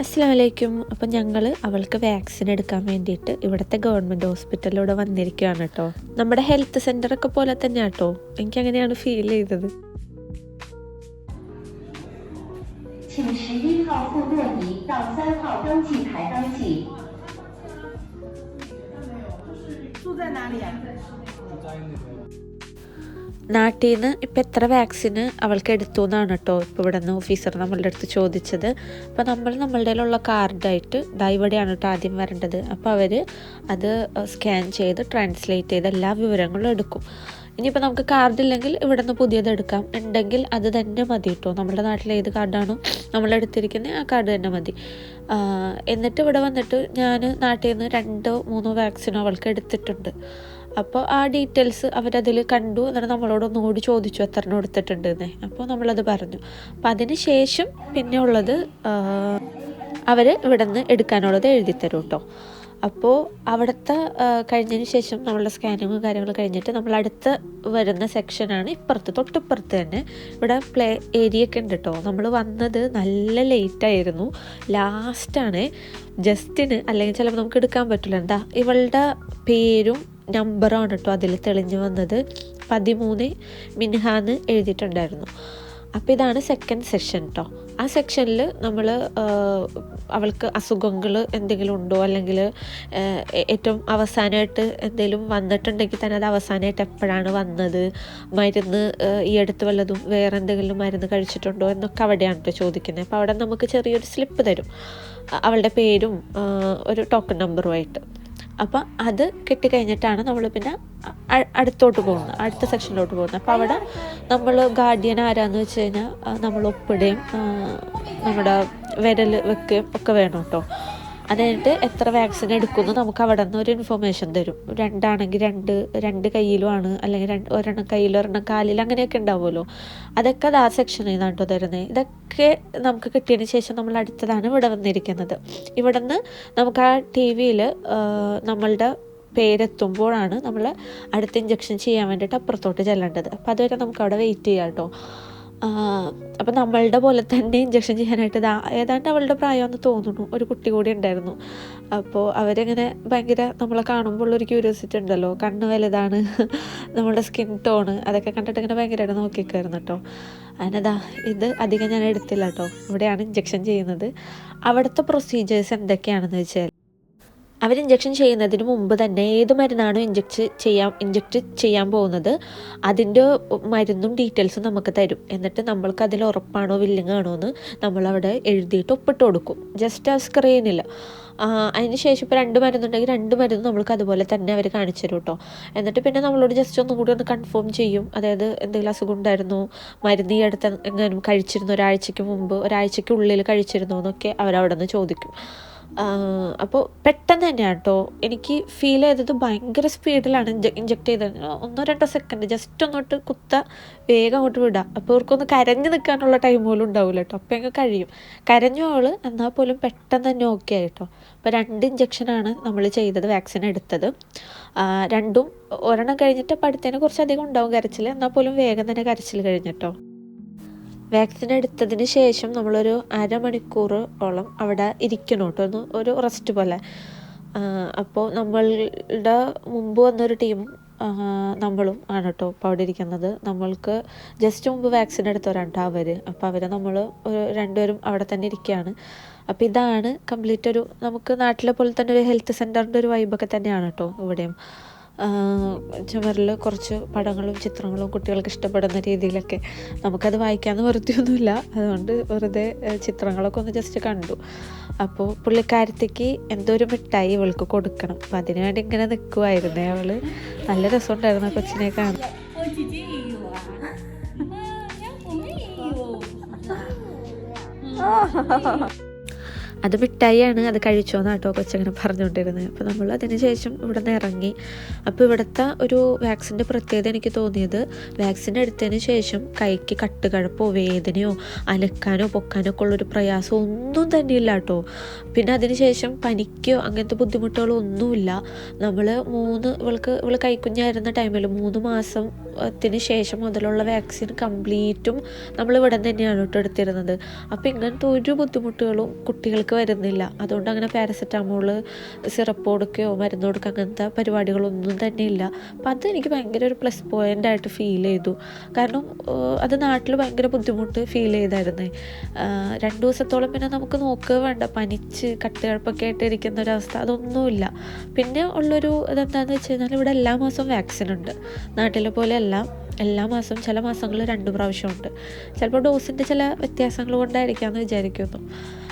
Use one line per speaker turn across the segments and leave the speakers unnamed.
അസ്സാം വലൈക്കും അപ്പം ഞങ്ങൾ അവൾക്ക് വാക്സിൻ എടുക്കാൻ വേണ്ടിയിട്ട് ഇവിടുത്തെ ഗവൺമെൻറ് ഹോസ്പിറ്റലിലൂടെ വന്നിരിക്കുകയാണ് കേട്ടോ നമ്മുടെ ഹെൽത്ത് സെൻ്ററൊക്കെ പോലെ തന്നെ കേട്ടോ എനിക്ക് അങ്ങനെയാണ് ഫീൽ ചെയ്തത്
请十一号后座椅到三号登记台登记。
住在哪里啊？
നാട്ടിൽ നിന്ന് ഇപ്പം എത്ര വാക്സിന് അവൾക്ക് എടുത്തു എന്നാണ് കേട്ടോ ഇപ്പോൾ ഇവിടെ നിന്ന് ഓഫീസർ നമ്മളുടെ അടുത്ത് ചോദിച്ചത്. അപ്പോൾ നമ്മൾ നമ്മളുടെ കയ്യിലുള്ള കാർഡായിട്ട് ദാ കേട്ടോ ആദ്യം വരേണ്ടത്. അപ്പോൾ അവർ അത് സ്കാൻ ചെയ്ത് ട്രാൻസ്ലേറ്റ് ചെയ്ത് എല്ലാ വിവരങ്ങളും എടുക്കും. ഇനിയിപ്പോൾ നമുക്ക് കാർഡ് ഇല്ലെങ്കിൽ ഇവിടെ നിന്ന് പുതിയത് എടുക്കാം. ഉണ്ടെങ്കിൽ അത് തന്നെ മതി കേട്ടോ നമ്മുടെ നാട്ടിൽ ഏത് കാർഡാണോ നമ്മൾ എടുത്തിരിക്കുന്നത് ആ കാർഡ് തന്നെ മതി. എന്നിട്ട് ഇവിടെ വന്നിട്ട് ഞാൻ നാട്ടിൽ നിന്ന് രണ്ടോ മൂന്നോ വാക്സിനോ അവൾക്ക് എടുത്തിട്ടുണ്ട്. അപ്പോൾ ആ ഡീറ്റെയിൽസ് അവരതിൽ കണ്ടു. എന്നിട്ട് നമ്മളോട് ഒന്നുകൂടി ചോദിച്ചു എത്ര എണ്ണം എടുത്തിട്ടുണ്ട് എന്ന് അപ്പോൾ നമ്മളത് പറഞ്ഞു. അപ്പം അതിന് ശേഷം പിന്നെ ഉള്ളത് അവർ ഇവിടെ നിന്ന് എടുക്കാനുള്ളത് എഴുതി തരും കേട്ടോ അപ്പോൾ അവിടുത്തെ കഴിഞ്ഞതിന് ശേഷം നമ്മളുടെ സ്കാനിങ്ങും കാര്യങ്ങൾ കഴിഞ്ഞിട്ട് നമ്മൾ അടുത്ത് വരുന്ന സെക്ഷനാണ് ഇപ്പുറത്ത് തൊട്ടിപ്പുറത്ത് തന്നെ. ഇവിടെ പ്ലേ ഏരിയ ഒക്കെ ഉണ്ട് കേട്ടോ നമ്മൾ വന്നത് നല്ല ലേറ്റായിരുന്നു ലാസ്റ്റാണ് ജസ്റ്റിന് അല്ലെങ്കിൽ ചിലപ്പോൾ നമുക്ക് എടുക്കാൻ പറ്റില്ല. എന്താ ഇവളുടെ പേരും നമ്പറാണ് കേട്ടോ അതിൽ തെളിഞ്ഞു വന്നത്. പതിമൂന്ന് മിൻഹാന്ന് എഴുതിയിട്ടുണ്ടായിരുന്നു. അപ്പോൾ ഇതാണ് സെക്കൻഡ് സെഷൻ കേട്ടോ ആ സെക്ഷനിൽ നമ്മൾ അവൾക്ക് അസുഖങ്ങൾ എന്തെങ്കിലും ഉണ്ടോ? അല്ലെങ്കിൽ ഏറ്റവും അവസാനമായിട്ട് എന്തെങ്കിലും വന്നിട്ടുണ്ടെങ്കിൽ തന്നെ അത് അവസാനമായിട്ട് എപ്പോഴാണ് വന്നത്? മരുന്ന് ഈ അടുത്ത് വല്ലതും വേറെ എന്തെങ്കിലും മരുന്ന് കഴിച്ചിട്ടുണ്ടോ? എന്നൊക്കെ അവിടെയാണ് കേട്ടോ ചോദിക്കുന്നത്. അപ്പോൾ അവിടെ നമുക്ക് ചെറിയൊരു സ്ലിപ്പ് തരും. അവളുടെ പേരും ഒരു ടോക്കൺ നമ്പറുമായിട്ട് അപ്പോൾ അത് കിട്ടിക്കഴിഞ്ഞിട്ടാണ് നമ്മൾ പിന്നെ അടുത്തോട്ട് പോകുന്നത് അടുത്ത സെക്ഷനിലോട്ട് പോകുന്നത് അപ്പോൾ അവിടെ നമ്മൾ ഗാർഡിയൻ ആരാന്ന് വെച്ച് കഴിഞ്ഞാൽ നമ്മൾ ഒപ്പിടുകയും നമ്മുടെ വിരൽ വെക്കുകയും ഒക്കെ വേണം കേട്ടോ അത് എത്ര വാക്സിൻ എടുക്കുന്നു നമുക്ക് അവിടെ നിന്ന് ഒരു ഇൻഫർമേഷൻ തരും. രണ്ടാണെങ്കിൽ രണ്ട് രണ്ട് കയ്യിലുമാണ് അല്ലെങ്കിൽ രണ്ട് ഒരെണ്ണം കയ്യിൽ ഒരെണ്ണം കാലിൽ അങ്ങനെയൊക്കെ ഉണ്ടാവുമല്ലോ. അതൊക്കെ അത് ആ സെക്ഷനിൽ നിന്നാണ് കേട്ടോ തരുന്നത് ഇതൊക്കെ നമുക്ക് കിട്ടിയതിന് ശേഷം നമ്മൾ അടുത്തതാണ് ഇവിടെ വന്നിരിക്കുന്നത്. ഇവിടെ നിന്ന് നമുക്ക് ആ ടി വിയിൽ നമ്മളുടെ പേരെത്തുമ്പോഴാണ് നമ്മൾ അടുത്ത ഇഞ്ചക്ഷൻ ചെയ്യാൻ വേണ്ടിയിട്ട് അപ്പുറത്തോട്ട് ചെല്ലേണ്ടത്. അപ്പോൾ അതുവരെ നമുക്ക് അവിടെ വെയിറ്റ് ചെയ്യാം കേട്ടോ. അപ്പം നമ്മളുടെ പോലെ തന്നെ ഇഞ്ചക്ഷൻ ചെയ്യാനായിട്ട് ഏതാണ്ട് അവളുടെ പ്രായമെന്ന് തോന്നുന്നു. ഒരു കുട്ടി കൂടി ഉണ്ടായിരുന്നു. അപ്പോൾ അവരിങ്ങനെ ഭയങ്കര നമ്മളെ കാണുമ്പോൾ ഒരു ക്യൂരിയോസിറ്റി ഉണ്ടല്ലോ. കണ്ണ് വലുതാണ് നമ്മുടെ സ്കിൻ ടോണ് അതൊക്കെ കണ്ടിട്ട് ഇങ്ങനെ ഭയങ്കരമായിട്ട് നോക്കിക്കായിരുന്നു കേട്ടോ. അതിനതാ ഇത് അധികം ഞാൻ എടുത്തില്ല കേട്ടോ. ഇവിടെയാണ് ഇഞ്ചക്ഷൻ ചെയ്യുന്നത്. അവിടുത്തെ പ്രൊസീജിയേഴ്സ് എന്തൊക്കെയാണെന്ന് വെച്ചാൽ അവർ ഇഞ്ചക്ഷൻ ചെയ്യുന്നതിന് മുമ്പ് തന്നെ ഏത് മരുന്നാണോ ഇഞ്ചക്ട് ചെയ്യാൻ ഇഞ്ചക്ട് ചെയ്യാൻ പോകുന്നത് അതിന്റെ മരുന്നും ഡീറ്റെയിൽസും നമുക്ക് തരും. എന്നിട്ട് നമ്മൾക്ക് അതിൽ ഉറപ്പാണോ വില്ലിങ് ആണോ എന്ന് നമ്മളവിടെ എഴുതിയിട്ട് ഒപ്പിട്ട് കൊടുക്കും. ജസ്റ്റ് ആ സ്ക്രീനിൽ അതിന് ശേഷം ഇപ്പോൾ രണ്ട് മരുന്നുണ്ടെങ്കിൽ രണ്ട് മരുന്ന് നമ്മൾക്ക് അതുപോലെ തന്നെ അവർ കാണിച്ചു തരും കേട്ടോ എന്നിട്ട് പിന്നെ നമ്മളോട് ജസ്റ്റ് ഒന്നും കൂടി ഒന്ന് കൺഫേം ചെയ്യും. അതായത് എന്തെങ്കിലും അസുഖം ഉണ്ടായിരുന്നു? മരുന്ന് ഈ അടുത്ത് എങ്ങാനും കഴിച്ചിരുന്നു? ഒരാഴ്ചയ്ക്ക് മുമ്പ് ഒരാഴ്ചയ്ക്കുള്ളിൽ കഴിച്ചിരുന്നോ എന്നൊക്കെ അവരവിടെ നിന്ന് ചോദിക്കും. അപ്പോൾ പെട്ടെന്ന് തന്നെയാണ് കേട്ടോ എനിക്ക് ഫീൽ ചെയ്തത് ഭയങ്കര സ്പീഡിലാണ് ഇഞ്ച ഇഞ്ചെക്ട് ചെയ്തത്. ഒന്നോ രണ്ടോ സെക്കൻഡ് ജസ്റ്റ് ഒന്നോട്ട് കുത്ത വേഗം അങ്ങോട്ട് വിടുക അപ്പോൾ ഇവർക്കൊന്ന് കരഞ്ഞു നിൽക്കാനുള്ള ടൈം പോലും ഉണ്ടാവില്ല കേട്ടോ അപ്പം അങ്ങ് കഴിയും. കരഞ്ഞു അവൾ എന്നാൽ പോലും പെട്ടെന്ന് തന്നെ ഓക്കെ ആയിട്ടോ അപ്പോൾ രണ്ട് ഇഞ്ചക്ഷനാണ് നമ്മൾ ചെയ്തത് വാക്സിൻ എടുത്തത്. രണ്ടും ഒരെണ്ണം കഴിഞ്ഞിട്ട് അപ്പോൾ കുറച്ച് കുറച്ചധികം ഉണ്ടാവും കരച്ചിൽ എന്നാൽ പോലും വേഗം തന്നെ കരച്ചിൽ കഴിഞ്ഞിട്ടോ വാക്സിൻ എടുത്തതിന് ശേഷം നമ്മളൊരു അരമണിക്കൂറോളം അവിടെ ഇരിക്കണം കേട്ടോ. ഒന്ന് ഒരു റെസ്റ്റ് പോലെ. അപ്പോൾ നമ്മളുടെ മുമ്പ് വന്നൊരു ടീമും നമ്മളും ആണ് കേട്ടോ ഇപ്പോൾ അവിടെ ഇരിക്കുന്നത്. നമ്മൾക്ക് ജസ്റ്റ് മുമ്പ് വാക്സിൻ എടുത്തവരാണ് അവർ അപ്പോൾ അവരെ നമ്മൾ ഒരു രണ്ടുപേരും അവിടെ തന്നെ ഇരിക്കുകയാണ്. അപ്പോൾ ഇതാണ് കംപ്ലീറ്റ് ഒരു നമുക്ക് നാട്ടിലെ പോലെ തന്നെ ഒരു ഹെൽത്ത് സെന്ററിന്റെ ഒരു വൈബൊക്കെ തന്നെയാണ് കേട്ടോ ഇവിടെയും. ചുമരിൽ കുറച്ച് പടങ്ങളും ചിത്രങ്ങളും കുട്ടികൾക്ക് ഇഷ്ടപ്പെടുന്ന രീതിയിലൊക്കെ നമുക്കത് വായിക്കാമെന്ന് വരുത്തിയൊന്നുമില്ല അതുകൊണ്ട് വെറുതെ ചിത്രങ്ങളൊക്കെ ഒന്ന് ജസ്റ്റ് കണ്ടു. അപ്പോൾ പുള്ളിക്കാരത്തേക്ക് എന്തോ ഒരു മിഠായി ഇവൾക്ക് കൊടുക്കണം. അപ്പം അതിനുവേണ്ടി ഇങ്ങനെ നിൽക്കുമായിരുന്നേ അവൾ നല്ല രസമുണ്ടായിരുന്നു കൊച്ചിനെ കാണാൻ.
我
അത് മിഠായിയാണ് അത് കഴിച്ചോന്ന് കേട്ടോ കൊച്ചങ്ങനെ പറഞ്ഞുകൊണ്ടിരുന്നത്. അപ്പോൾ നമ്മൾ അതിന് ശേഷം ഇവിടെ നിന്ന് ഇറങ്ങി. അപ്പോൾ ഇവിടുത്തെ ഒരു വാക്സിന്റെ പ്രത്യേകത എനിക്ക് തോന്നിയത് വാക്സിൻ എടുത്തതിന് ശേഷം കൈക്ക് കട്ടുകഴപ്പോ വേദനയോ അലക്കാനോ പൊക്കാനോ ഒക്കെ ഉള്ളൊരു പ്രയാസം ഒന്നും തന്നെ ഇല്ല കേട്ടോ. പിന്നെ അതിന് ശേഷം പനിക്കോ അങ്ങനത്തെ ബുദ്ധിമുട്ടുകളോ ഒന്നുമില്ല. നമ്മൾ മൂന്ന് ഇവൾക്ക് ഇവൾ കൈക്കുഞ്ഞായിരുന്ന ടൈമിൽ മൂന്ന് മാസം ത്തിന് ശേഷം മുതലുള്ള വാക്സിൻ കംപ്ലീറ്റും നമ്മൾ ഇവിടെ തന്നെയാണ് കേട്ടോ എടുത്തിരുന്നത്. അപ്പോൾ ഇങ്ങനത്തെ ഒരു ബുദ്ധിമുട്ടുകളും കുട്ടികൾക്ക് വരുന്നില്ല. അതുകൊണ്ട് അങ്ങനെ പാരസെറ്റാമോൾ സിറപ്പ് കൊടുക്കുകയോ മരുന്ന് കൊടുക്കുക അങ്ങനത്തെ പരിപാടികളൊന്നും തന്നെ ഇല്ല അപ്പോൾ അതെനിക്ക് ഭയങ്കര ഒരു പ്ലസ് പോയിന്റ് ആയിട്ട് ഫീൽ ചെയ്തു. കാരണം അത് നാട്ടിൽ ഭയങ്കര ബുദ്ധിമുട്ട് ഫീൽ ചെയ്തായിരുന്നേ. രണ്ട് ദിവസത്തോളം പിന്നെ നമുക്ക് നോക്കുക വേണ്ട. പനിച്ച് കട്ടുകഴപ്പൊക്കെ ആയിട്ട് ഇരിക്കുന്ന ഒരവസ്ഥ അതൊന്നുമില്ല. പിന്നെ ഉള്ളൊരു ഇതെന്താണെന്ന് വെച്ച് കഴിഞ്ഞാൽ ഇവിടെ എല്ലാ മാസവും വാക്സിൻ ഉണ്ട് നാട്ടിലെ പോലെ അല്ല എല്ലാ മാസവും ചില മാസങ്ങളിൽ രണ്ട് പ്രാവശ്യമുണ്ട്. ചിലപ്പോൾ ഡോസിന്റെ ചില വ്യത്യാസങ്ങൾ കൊണ്ടായിരിക്കാമെന്ന് വിചാരിക്കുന്നു.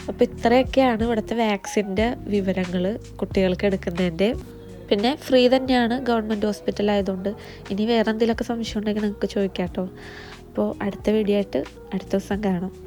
അപ്പോൾ ഇത്രയൊക്കെയാണ് ഇവിടുത്തെ വാക്സിന്റെ വിവരങ്ങൾ കുട്ടികൾക്ക് എടുക്കുന്നതിന്റെ. പിന്നെ ഫ്രീ തന്നെയാണ് ഗവൺമെന്റ് ഹോസ്പിറ്റൽ ആയതുകൊണ്ട്. ഇനി വേറെ എന്തെങ്കിലുമൊക്കെ സംശയം ഉണ്ടെങ്കിൽ നിങ്ങൾക്ക് ചോദിക്കാം കേട്ടോ. അപ്പോൾ അടുത്ത വീഡിയോ ആയിട്ട് അടുത്ത ദിവസം കാണാം.